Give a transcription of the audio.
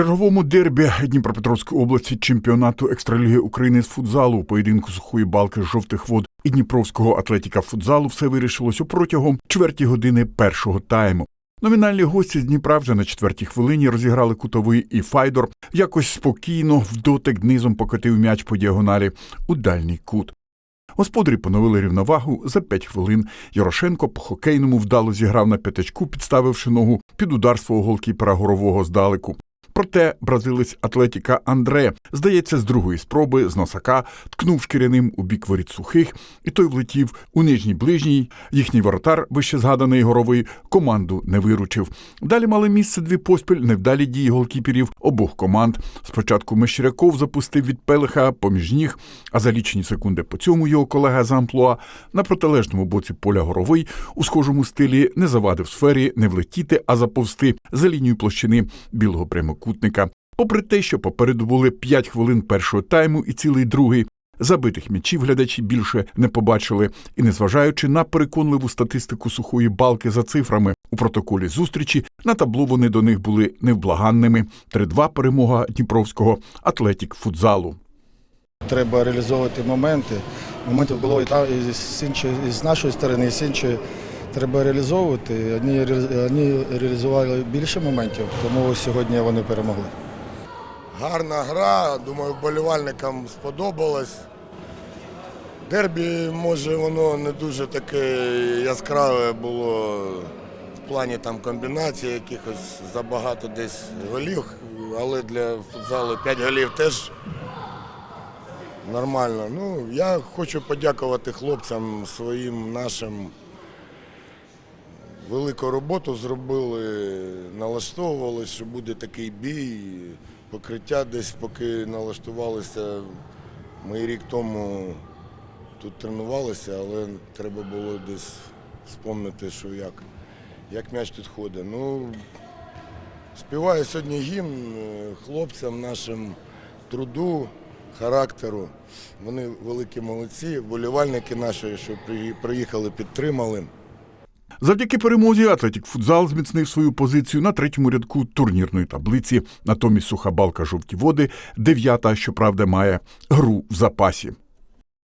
черговому дербі Дніпропетровської області чемпіонату екстраліги України з футзалу у поєдинку сухої балки жовтих вод і Дніпровського атлетіка футзалу все вирішилося протягом чверті години першого тайму. Номінальні гості з Дніпра вже на четвертій хвилині розіграли кутовий і Файдор якось спокійно в дотик низом покотив м'яч по діагоналі у дальній кут. Господарі поновили рівновагу за п'ять хвилин. Ярошенко по хокейному вдало зіграв на п'ятачку, підставивши ногу під удар свого голкіпера горового здалеку. Проте бразилець Атлетіка Андре, здається, з другої спроби з носака ткнув шкіряним у бік воріт сухих, і той влетів у нижній ближній. Їхній воротар, вище згаданий горовий, команду не виручив. Далі мали місце дві поспіль невдалі дії голкіперів обох команд. Спочатку Мещеряков запустив від Пелеха поміж ніг, а за лічені секунди по цьому його колега з амплуа на протилежному боці поля горовий у схожому стилі не завадив сфері не влетіти, а заповзти за лінію площини білого прямокутника. Попри те, що попереду були 5 хвилин першого тайму і цілий другий. Забитих м'ячів глядачі більше не побачили, і незважаючи на переконливу статистику сухої балки за цифрами у протоколі зустрічі, на табло вони до них були невблаганними. 3-2 перемога Дніпровського атлетік футзалу. Треба реалізовувати моменти. Моментів було і там, і з, іншої, і з нашої сторони, і з іншої. Треба реалізовувати. Реалі- вони реалізували більше моментів, тому сьогодні вони перемогли. Гарна гра, думаю, вболівальникам сподобалось. Дербі, може, воно не дуже таке яскраве було в плані там комбінації, якихось забагато десь голів, але для футзалу 5 голів теж нормально. Ну, я хочу подякувати хлопцям своїм нашим. Велику роботу зробили, налаштовувалися, що буде такий бій. Покриття десь поки налаштувалися. Ми рік тому тут тренувалися, але треба було десь вспомнити, що як, як м'яч тут ходить. Ну, співаю сьогодні гімн е, хлопцям нашим труду, характеру. Вони великі молодці, вболівальники наші, що приїхали, підтримали. Завдяки перемозі Атлетік Футзал зміцнив свою позицію на третьому рядку турнірної таблиці. Натомість суха балка жовті води, дев'ята, щоправда, має гру в запасі.